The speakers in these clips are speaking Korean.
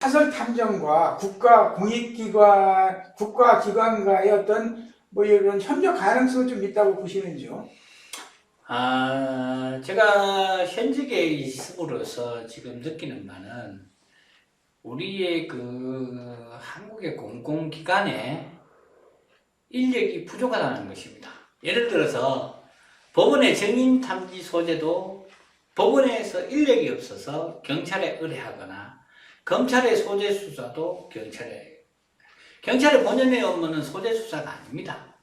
사설 탐정과 국가 공익기관, 국가 기관과의 어떤 뭐 이런 협력 가능성이 좀 있다고 보시는지요? 아, 제가 현직에 있음으로써 지금 느끼는 바는 우리의 그 한국의 공공기관에 인력이 부족하다는 것입니다. 예를 들어서 법원의 정인 탐지 소재도 법원에서 인력이 없어서 경찰에 의뢰하거나 검찰의 소재 수사도 경찰에 경찰의 본연의 업무는 소재 수사가 아닙니다.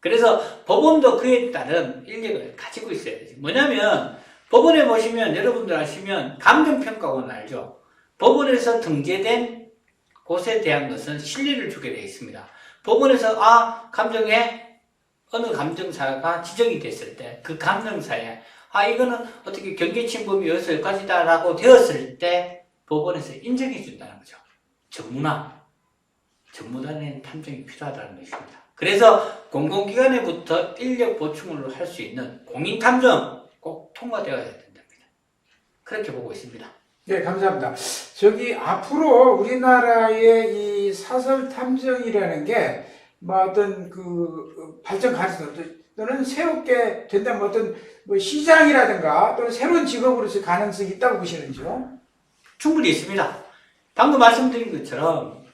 그래서 법원도 그에 따른 인력을 가지고 있어야 되지. 뭐냐면 법원에 보시면 여러분들 아시면 감정평가원 알죠? 법원에서 등재된 곳에 대한 것은 실리를 주게 되어 있습니다. 법원에서 아 감정에 어느 감정사가 지정이 됐을 때 그 감정사에 아 이거는 어떻게 경계침범이 여기서 여기까지다라고 되었을 때 법원에서 인정해 준다는 거죠. 전문화, 전문화된 탐정이 필요하다는 것입니다. 그래서 공공기관에부터 인력 보충을 할 수 있는 공인탐정 꼭 통과되어야 된답니다. 그렇게 보고 있습니다. 네, 감사합니다. 저기 앞으로 우리나라의 이 사설 탐정이라는 게 뭐 어떤 그 발전 가능성 또는 새롭게 된다면 어떤 뭐 시장이라든가 또는 새로운 직업으로서 가능성이 있다고 보시는지요? 충분히 있습니다. 방금 말씀드린 것처럼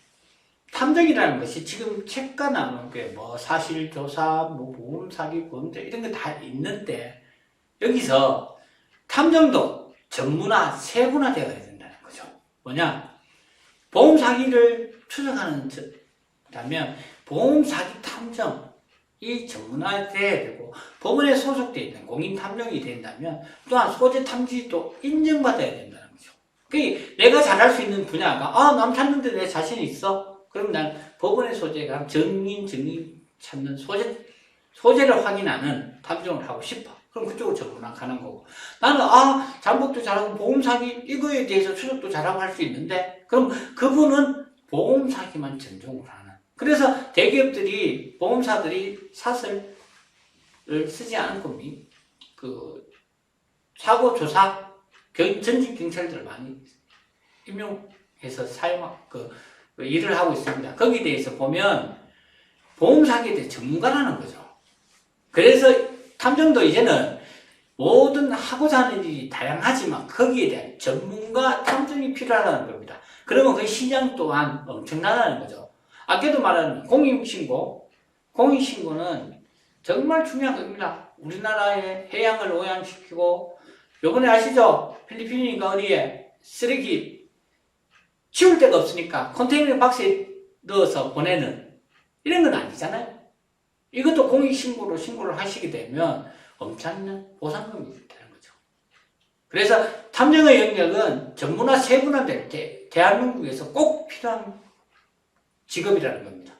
탐정이라는 것이 지금 책가 나오는 게 뭐 사실조사, 뭐 보험 사기, 범죄 이런 거 다 있는데 여기서 탐정도 전문화, 세분화 되어야 된다는 거죠. 뭐냐? 보험 사기를 추적하는 다면 보험 사기 탐정 이 전문화돼야 되고 법원에 소속되어 있는 공인 탐정이 된다면 또한 소재 탐지도 인정받아야 거죠. 그 내가 잘할 수 있는 분야가 아 남 찾는데 내 자신 있어? 그럼 난 법원의 소재가 증인 증인 찾는 소재 소재를 확인하는 탐정을 하고 싶어. 그럼 그쪽으로 전문화 가는 거고 나는 아 잠복도 잘하고 보험 사기 이거에 대해서 추적도 잘하고 할 수 있는데 그럼 그분은 보험 사기만 전종을 하는. 그래서 대기업들이 보험사들이 사설을 쓰지 않고 미, 그 사고 조사 경, 전직 경찰들을 많이 임용해서 사용 그, 그 일을 하고 있습니다. 거기에 대해서 보면 보험 사기에 대해 전문가라는 거죠. 그래서 탐정도 이제는 모든 하고자 하는 일이 다양하지만 거기에 대한 전문가 탐정이 필요하다는 겁니다. 그러면 그 시장 또한 엄청나다는 거죠. 아까도 말한 공익신고, 공익신고는 정말 중요한 겁니다. 우리나라의 해양을 오염시키고, 요번에 아시죠? 필리핀이니까 어디에 쓰레기 치울 데가 없으니까 컨테이너 박스에 넣어서 보내는 이런 건 아니잖아요. 이것도 공익신고로 신고를 하시게 되면 엄청난 보상금이 되는 거죠. 그래서 탐정의 영역은 전문화 세분화될 때 대한민국에서 꼭 필요한 직업이라는 겁니다.